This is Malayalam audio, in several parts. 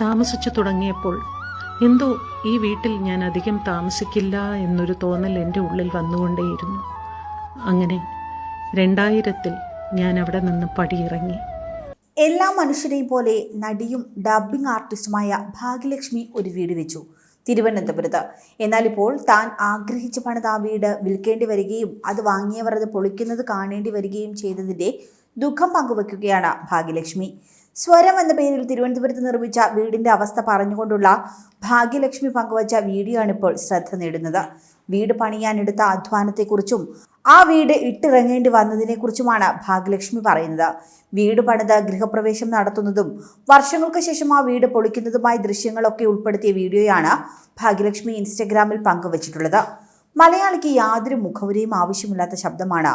താമസിച്ചു തുടങ്ങിയപ്പോൾ എന്തോ ഈ വീട്ടിൽ ഞാൻ അധികം താമസിക്കില്ല എന്നൊരു തോന്നൽ എന്റെ ഉള്ളിൽ വന്നുകൊണ്ടേയിരുന്നു. അങ്ങനെ രണ്ടായിരത്തിൽ ഞാൻ അവിടെ നിന്ന് പടിയിറങ്ങി. എല്ലാ മനുഷ്യരെയും പോലെ നടിയും ഡബ്ബിംഗ് ആർട്ടിസ്റ്റുമായ ഭാഗ്യലക്ഷ്മി ഒരു വീട് വെച്ചു തിരുവനന്തപുരത്ത്. എന്നാൽ ഇപ്പോൾ താൻ ആഗ്രഹിച്ച പണിത ആ വീട് വിൽക്കേണ്ടി വരികയും അത് വാങ്ങിയവർ അത് പൊളിക്കുന്നത് കാണേണ്ടി വരികയും ചെയ്തതിന്റെ ദുഃഖം പങ്കുവെക്കുകയാണ് ഭാഗ്യലക്ഷ്മി. സ്വരം എന്ന പേരിൽ തിരുവനന്തപുരത്ത് നിർമ്മിച്ച വീടിന്റെ അവസ്ഥ പറഞ്ഞുകൊണ്ടുള്ള ഭാഗ്യലക്ഷ്മി പങ്കുവച്ച വീഡിയോ ആണ് ഇപ്പോൾ ശ്രദ്ധ നേടുന്നത്. വീട് പണിയാനെടുത്ത അധ്വാനത്തെക്കുറിച്ചും ആ വീട് ഇട്ടിറങ്ങേണ്ടി വന്നതിനെക്കുറിച്ചുമാണ് ഭാഗ്യലക്ഷ്മി പറയുന്നത്. വീട് പണിത് ഗൃഹപ്രവേശം നടത്തുന്നതും വർഷങ്ങൾക്ക് ശേഷം ആ വീട് പൊളിക്കുന്നതുമായ ദൃശ്യങ്ങളൊക്കെ ഉൾപ്പെടുത്തിയ വീഡിയോയാണ് ഭാഗ്യലക്ഷ്മി ഇൻസ്റ്റഗ്രാമിൽ പങ്കുവച്ചിട്ടുള്ളത്. മലയാളിക്ക് യാതൊരു മുഖവുരയും ആവശ്യമില്ലാത്ത ശബ്ദമാണ്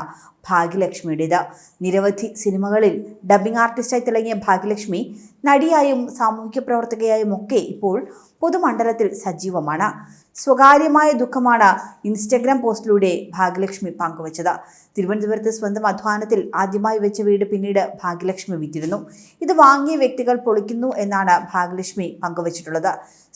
ഭാഗ്യലക്ഷ്മിയുടേത്. നിരവധി സിനിമകളിൽ ഡബ്ബിംഗ് ആർട്ടിസ്റ്റായി തിളങ്ങിയ ഭാഗ്യലക്ഷ്മി നടിയായും സാമൂഹിക പ്രവർത്തകയായും ഒക്കെ ഇപ്പോൾ പൊതുമണ്ഡലത്തിൽ സജീവമാണ്. സ്വകാര്യമായ ദുഃഖമാണ് ഇൻസ്റ്റഗ്രാം പോസ്റ്റിലൂടെ ഭാഗ്യലക്ഷ്മി പങ്കുവച്ചത്. തിരുവനന്തപുരത്ത് സ്വന്തം അധ്വാനത്തിൽ ആദ്യമായി വെച്ച വീട് പിന്നീട് ഭാഗ്യലക്ഷ്മി വിറ്റിരുന്നു. ഇത് വാങ്ങിയ വ്യക്തികൾ പൊളിക്കുന്നു എന്നാണ് ഭാഗ്യലക്ഷ്മി പങ്കുവച്ചിട്ടുള്ളത്.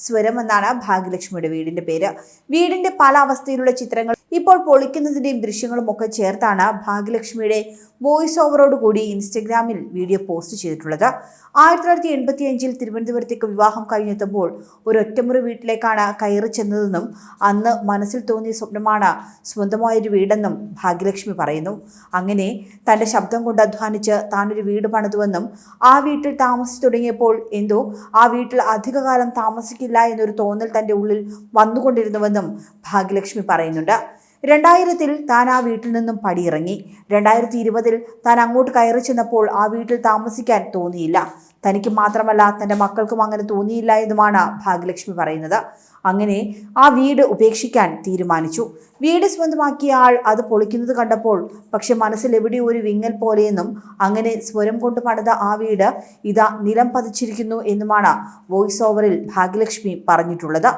സ്വരം എന്നാണ് ഭാഗ്യലക്ഷ്മിയുടെ വീടിന്റെ പേര്. വീടിന്റെ പല അവസ്ഥയിലുള്ള ചിത്രങ്ങൾ ഇപ്പോൾ പൊളിക്കുന്നതിന്റെയും ദൃശ്യങ്ങളും ഒക്കെ ചേർത്താണ് ഭാഗ്യലക്ഷ്മിയുടെ വോയിസ് ഓവറോട് കൂടി ഇൻസ്റ്റഗ്രാമിൽ വീഡിയോ പോസ്റ്റ് ചെയ്തിട്ടുള്ളത്. ആയിരത്തി തൊള്ളായിരത്തി എൺപത്തി അഞ്ചിൽ തിരുവനന്തപുരത്തേക്ക് വിവാഹം കഴിഞ്ഞെത്തുമ്പോൾ ഒരു ഒറ്റമുറി വീട്ടിലേക്കാണ് കയറി ചെന്നതെന്നും അന്ന് മനസ്സിൽ തോന്നിയ സ്വപ്നമാണ് സ്വന്തമായൊരു വീടെന്നും ഭാഗ്യലക്ഷ്മി പറയുന്നു. അങ്ങനെ തന്റെ ശബ്ദം കൊണ്ട് അധ്വാനിച്ച് താനൊരു വീട് പണിതുവെന്നും ആ വീട്ടിൽ താമസിച്ചു തുടങ്ങിയപ്പോൾ എന്തോ ആ വീട്ടിൽ അധികകാലം താമസിക്കില്ല എന്നൊരു തോന്നൽ തന്റെ ഉള്ളിൽ വന്നുകൊണ്ടിരുന്നുവെന്നും ഭാഗ്യലക്ഷ്മി പറയുന്നുണ്ട്. രണ്ടായിരത്തിൽ താൻ ആ വീട്ടിൽ നിന്നും പടിയിറങ്ങി. രണ്ടായിരത്തി ഇരുപതിൽ താൻ അങ്ങോട്ട് കയറി ചെന്നപ്പോൾ ആ വീട്ടിൽ താമസിക്കാൻ തോന്നിയില്ല. തനിക്ക് മാത്രമല്ല തന്റെ മക്കൾക്കും അങ്ങനെ തോന്നിയില്ല എന്നുമാണ് ഭാഗ്യലക്ഷ്മി പറയുന്നത്. അങ്ങനെ ആ വീട് ഉപേക്ഷിക്കാൻ തീരുമാനിച്ചു. വീട് സ്വന്തമാക്കിയ ആൾ അത് പൊളിക്കുന്നത് കണ്ടപ്പോൾ പക്ഷെ മനസ്സിൽ എവിടെയോ ഒരു വിങ്ങൽ പോലെയെന്നും അങ്ങനെ സ്വരം കൊണ്ട് പണിത ആ വീട് ഇതാ നിലം പതിച്ചിരിക്കുന്നു എന്നുമാണ് വോയിസ് ഓവറിൽ ഭാഗ്യലക്ഷ്മി പറഞ്ഞിട്ടുള്ളത്.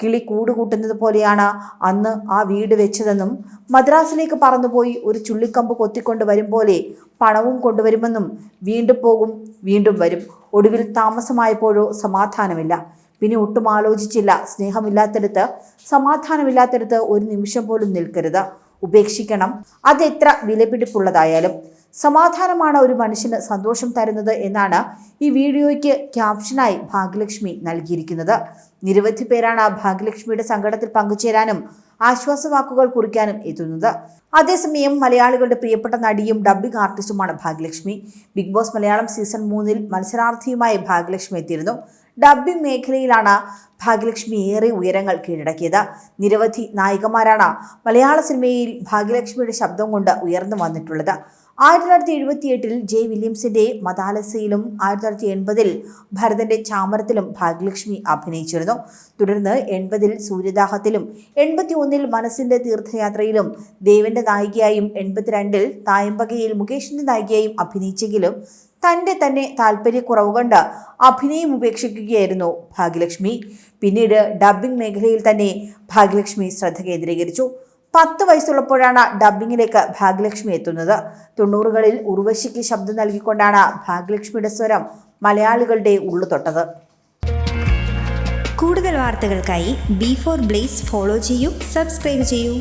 കിളി കൂടുകൂട്ടുന്നത് പോലെയാണ് അന്ന് ആ വീട് വെച്ചതെന്നും മദ്രാസിലേക്ക് പറന്നുപോയി ഒരു ചുള്ളിക്കമ്പ് കൊത്തിക്കൊണ്ട് വരും പോലെ പണവും കൊണ്ടുവരുമെന്നും വീണ്ടും പോകും വീണ്ടും വരും. ഒടുവിൽ താമസമായപ്പോഴോ സമാധാനമില്ല. പിന്നെ ഒട്ടും ആലോചിച്ചില്ല. സ്നേഹമില്ലാത്തടത്ത് സമാധാനമില്ലാത്തടത്ത് ഒരു നിമിഷം പോലും നിൽക്കരുത്. ഉപേക്ഷിക്കണം. അതെത്ര വിലപിടിപ്പുള്ളതായാലും സമാധാനമാണ് ഒരു മനുഷ്യന് സന്തോഷം തരുന്നത് എന്നാണ് ഈ വീഡിയോയ്ക്ക് ക്യാപ്ഷനായി ഭാഗ്യലക്ഷ്മി നൽകിയിരിക്കുന്നത്. നിരവധി പേരാണ് ഭാഗ്യലക്ഷ്മിയുടെ സങ്കടത്തിൽ പങ്കുചേരാനും ആശ്വാസവാക്കുകൾ കുറിക്കാനും എത്തുന്നത്. അതേസമയം മലയാളികളുടെ പ്രിയപ്പെട്ട നടിയും dubbing ആർട്ടിസ്റ്റുമാണ് Bhagyalakshmi. Big Boss Malayalam season മൂന്നിൽ മത്സരാർത്ഥിയുമായി ഭാഗ്യലക്ഷ്മി എത്തിയിരുന്നു. ഡബ്ബിംഗ് മേഖലയിലാണ് ഭാഗ്യലക്ഷ്മി ഏറെ ഉയരങ്ങൾ കീഴടക്കിയത്. നിരവധി നായികമാരാണ് മലയാള സിനിമയിൽ ഭാഗ്യലക്ഷ്മിയുടെ ശബ്ദം കൊണ്ട് ഉയർന്നു വന്നിട്ടുള്ളത്. ആയിരത്തി തൊള്ളായിരത്തി എഴുപത്തി എട്ടിൽ ജെ വില്യംസിന്റെ മതാലസയിലും ആയിരത്തി തൊള്ളായിരത്തി എൺപതിൽ ഭരതന്റെ ചാമരത്തിലും ഭാഗ്യലക്ഷ്മി അഭിനയിച്ചിരുന്നു. തുടർന്ന് എൺപതിൽ സൂര്യദാഹത്തിലും എൺപത്തി ഒന്നിൽ മനസ്സിന്റെ തീർത്ഥയാത്രയിലും ദേവന്റെ നായികയായും എൺപത്തിരണ്ടിൽ തായമ്പകയിൽ മുകേഷിന്റെ നായികയായും അഭിനയിച്ചെങ്കിലും തന്റെ തന്നെ താല്പര്യക്കുറവ് കൊണ്ട് അഭിനയം ഉപേക്ഷിക്കുകയായിരുന്നു ഭാഗ്യലക്ഷ്മി. പിന്നീട് ഡബ്ബിംഗ് മേഖലയിൽ തന്നെ ഭാഗ്യലക്ഷ്മി ശ്രദ്ധ കേന്ദ്രീകരിച്ചു. പത്ത് വയസ്സുള്ളപ്പോഴാണ് ഡബ്ബിങ്ങിലേക്ക് ഭാഗ്യലക്ഷ്മി എത്തുന്നത്. തൊണ്ണൂറുകളിൽ ഉർവശിക്ക് ശബ്ദം നൽകിക്കൊണ്ടാണ് ഭാഗ്യലക്ഷ്മിയുടെ സ്വരം മലയാളികളുടെ ഉള്ളു തൊട്ടത് കൂടുതൽ വാർത്തകൾക്കായി ബി ഫോർ ബ്ലേസ് ഫോളോ ചെയ്യൂ സബ്സ്ക്രൈബ് ചെയ്യൂ.